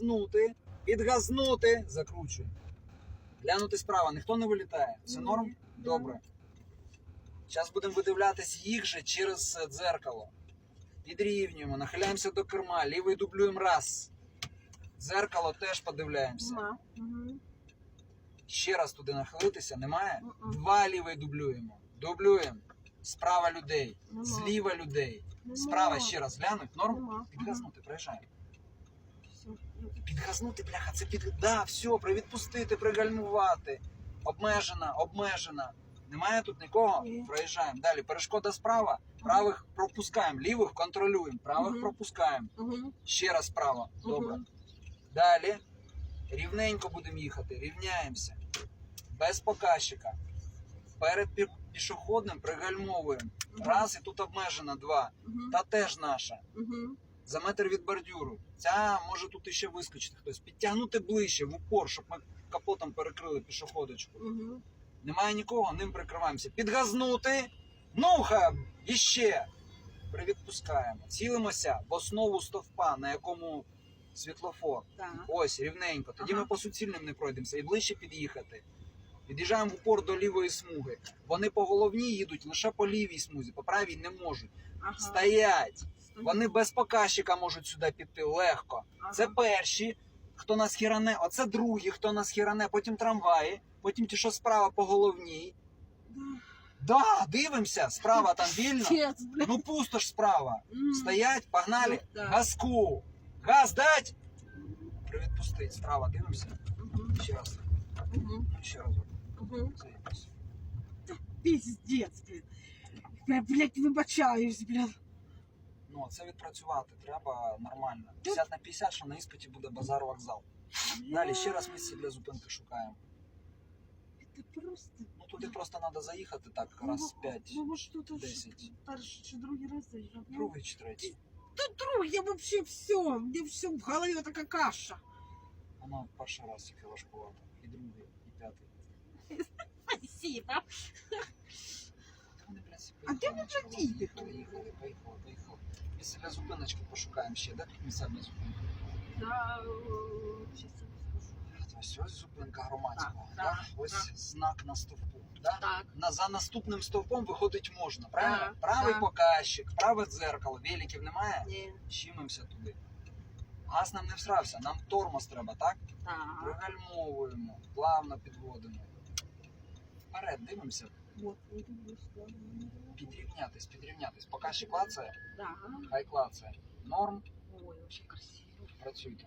Підгазнути, підгазнути, закручуй. Глянути справа, ніхто не вилітає. Все норм? Добре. Зараз будемо видивлятись їх же через е, дзеркало. Підрівнюємо, нахиляємося до керма, лівий дублюємо раз. Дзеркало теж подивляємося. Ще раз туди нахилитися, немає? Два лівий дублюємо. Дублюємо. Справа людей, зліва людей. Справа ще раз глянуть, норм? Підгазнути, проїжджаємо. Все. Підгазнути, бляха, це під. Да, все, привідпустити, пригальмувати. Обмежена, обмежена. Немає тут нікого? Ні. Проїжджаємо. Далі перешкода справа. Правих пропускаємо, лівих контролюємо, правих Мгм. пропускаємо. Мгм. Ще раз справа. Добре. Мгм. Далі. Рівненько будемо їхати, рівняємося. Без показчика. Перед пі- пішохідним пригальмовуємо. Мгм. Раз і тут обмежена два. Мгм. Та теж наша. Мгм. За метр від бордюру. Ця може тут іще вискочити хтось. Підтягнути ближче в упор, щоб ми капотом перекрили пішоходочку. Мгм. Немає нікого, ним прикриваємося. Підгазнути. Ну-ха, іще. Привідпускаємо. Цілимося в основу стовпа, на якому світлофор. Так. Ось, рівненько. Тоді Ага. ми по суцільним не пройдемося і ближче під'їхати. Під'їжджаємо в упор до лівої смуги. Вони по головній їдуть лише по лівій смузі, по правій не можуть. Ага. Стоять. Вони без показчика можуть сюди піти легко. Це перші, хто нас хіране, оце другі, хто нас хіране, потім трамваї, потім ті, що справа по головній. Да. Дивимося, справа там вільно. Ну пусто ж справа. Стоять, погнали. Ну. Газку. Газ дать. Привідпустить. Справа дивимося. Ще раз. Ще. Заєбись. Пиздец, блядь. Я, блядь, вибачаюсь, блядь. Ну, це відпрацювати треба нормально. 50 на 50, що на іспиті буде базар вокзал. Далі ще раз місце для зупинки шукаємо. Це просто... Ну туди просто треба заїхати так, Ну, раз ну, 5, Ну, може, тут аж 10. перший чи другий раз заїжджав. Ну, другий чи третій. Тут друг, я вообще все, мне все в голове така каша. Воно перший раз тільки важкувато. І другий, і п'ятий. Спасибо. А де поїхали, ви що тут їдете? Їхали, їхали, поїхали, поїхали. Місце зупиночки пошукаємо ще. Де тут місце для зупинки? Да, э, сейчас я скажу. Ось ось зупинка громадського. Так, да? так, Ось так. знак на стовпу. Да? Так. На, за наступним стовпом виходить можна, правильно? Так, Правий так. показчик, праве дзеркало, великів немає. Ні. Щимимося туди. Газ нам не всрався, нам тормоз треба, так? Так. Пригальмовуємо, плавно підводимо. Вперед, дивимося, підрівнятись, підрівнятись. Поки ще клацає, хай клацає. Норм, Ой, вообще красиво. працюйте.